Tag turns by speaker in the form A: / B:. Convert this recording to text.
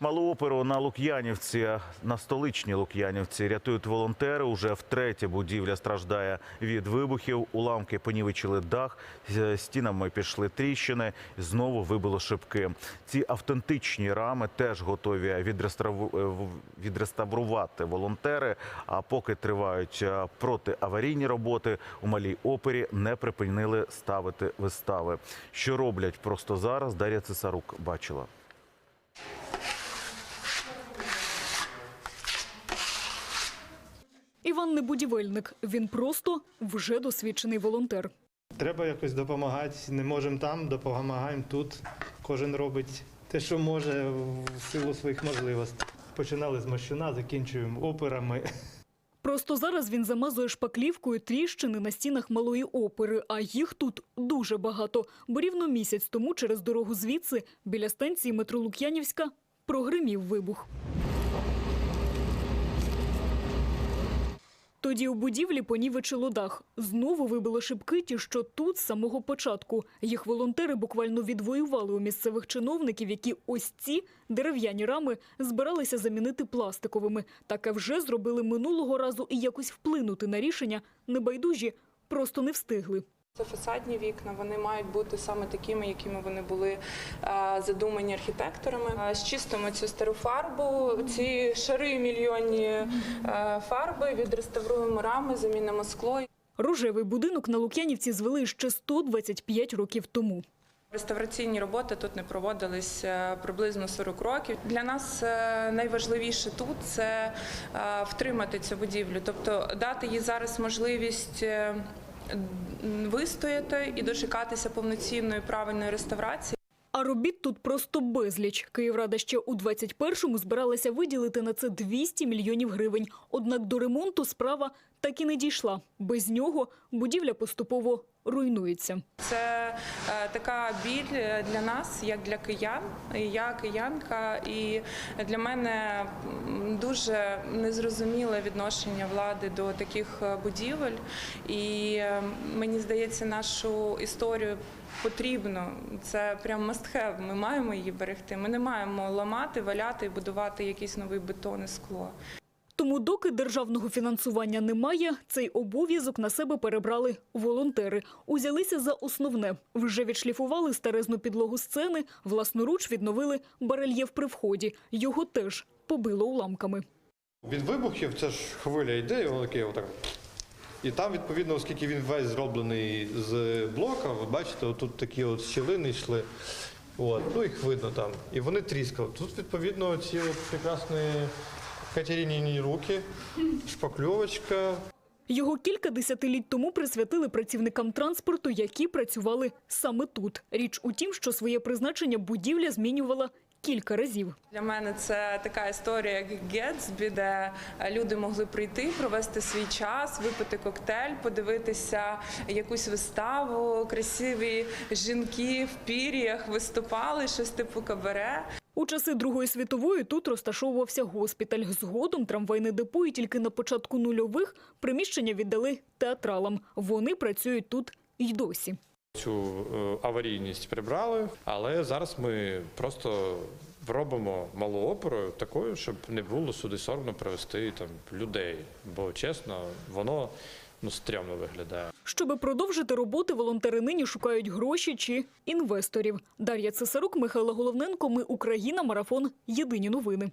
A: Малу оперу на Лук'янівці, на столичній Лук'янівці рятують волонтери. Уже втретє будівля страждає від вибухів. Уламки понівечили дах, стінами пішли тріщини, знову вибило шибки. Ці автентичні рами теж готові е, відреставрувати волонтери. А поки тривають е, протиаварійні роботи, у малій опері не припинили ставити вистави. Що роблять просто зараз, Дар'я Цесарук бачила.
B: Не будівельник, він просто вже досвідчений волонтер.
C: Треба якось допомагати. Не можемо там, допомагаємо тут. Кожен робить те, що може в силу своїх можливостей. Починали з мощуна, закінчуємо операми.
B: Просто зараз він замазує шпаклівкою тріщини на стінах малої опери, а їх тут дуже багато. Бо рівно місяць тому через дорогу звідси, біля станції метро Лук'янівська, прогримів вибух. Тоді у будівлі понівечило дах. Знову вибило шибки ті, що тут з самого початку. Їх волонтери буквально відвоювали у місцевих чиновників, які ось ці дерев'яні рами збиралися замінити пластиковими. Таке вже зробили минулого разу і якось вплинути на рішення небайдужі просто не встигли.
D: Це фасадні вікна, вони мають бути саме такими, якими вони були е, задумані архітекторами. Е, Зчистимо цю стару фарбу, ці шари мільйонні е, фарби, відреставруємо рами, замінимо скло.
B: Рожевий будинок на Лук'янівці звели ще 125 років тому.
D: Реставраційні роботи тут не проводились приблизно 40 років. Для нас найважливіше тут це втримати цю будівлю, тобто дати їй зараз можливість. Вистояти і дочекатися повноцінної правильної реставрації.
B: А робіт тут просто безліч. Київрада ще у 21-му збиралася виділити на це 200 мільйонів гривень. Однак до ремонту справа так і не дійшла. Без нього будівля поступово руйнується.
D: Це е, така біль е, для нас, як для киян. Я киянка, і для мене дуже незрозуміле відношення влади до таких е, будівель. І е, мені здається, нашу історію потрібно. Це прям have. Ми маємо її берегти. Ми не маємо ламати, валяти і будувати якийсь новий бетон і скло.
B: Тому, доки державного фінансування немає, цей обов'язок на себе перебрали волонтери. Узялися за основне. Вже відшліфували старезну підлогу сцени, власноруч відновили барельєф при вході. Його теж побило уламками.
E: Від вибухів це ж хвиля йде, і воно таке отак. І там, відповідно, оскільки він весь зроблений з блока, ви бачите, тут такі от щілини йшли. От, ну їх видно там. І вони тріскали. Тут, відповідно, ці от прекрасні Катериніні руки, шпакльовочка,
B: Його кілька десятиліть тому присвятили працівникам транспорту, які працювали саме тут. Річ у тім, що своє призначення будівля змінювала кілька разів.
D: Для мене це така історія, як Гетсбі, де люди могли прийти, провести свій час, випити коктейль, подивитися якусь виставу. Красиві жінки в пір'ях виступали, щось типу кабаре.
B: У часи Другої світової тут розташовувався госпіталь. Згодом трамвайне депо і тільки на початку нульових приміщення віддали театралам. Вони працюють тут й досі.
F: Цю е, аварійність прибрали, але зараз ми просто робимо малу оперу такою, щоб не було сюди соромно привезти там людей. Бо чесно, воно ну стрьомно виглядає.
B: Щоби продовжити роботи, волонтери нині шукають гроші чи інвесторів. Дар'я Цесарук, Михайло Головненко. Ми Україна. Марафон. Єдині новини.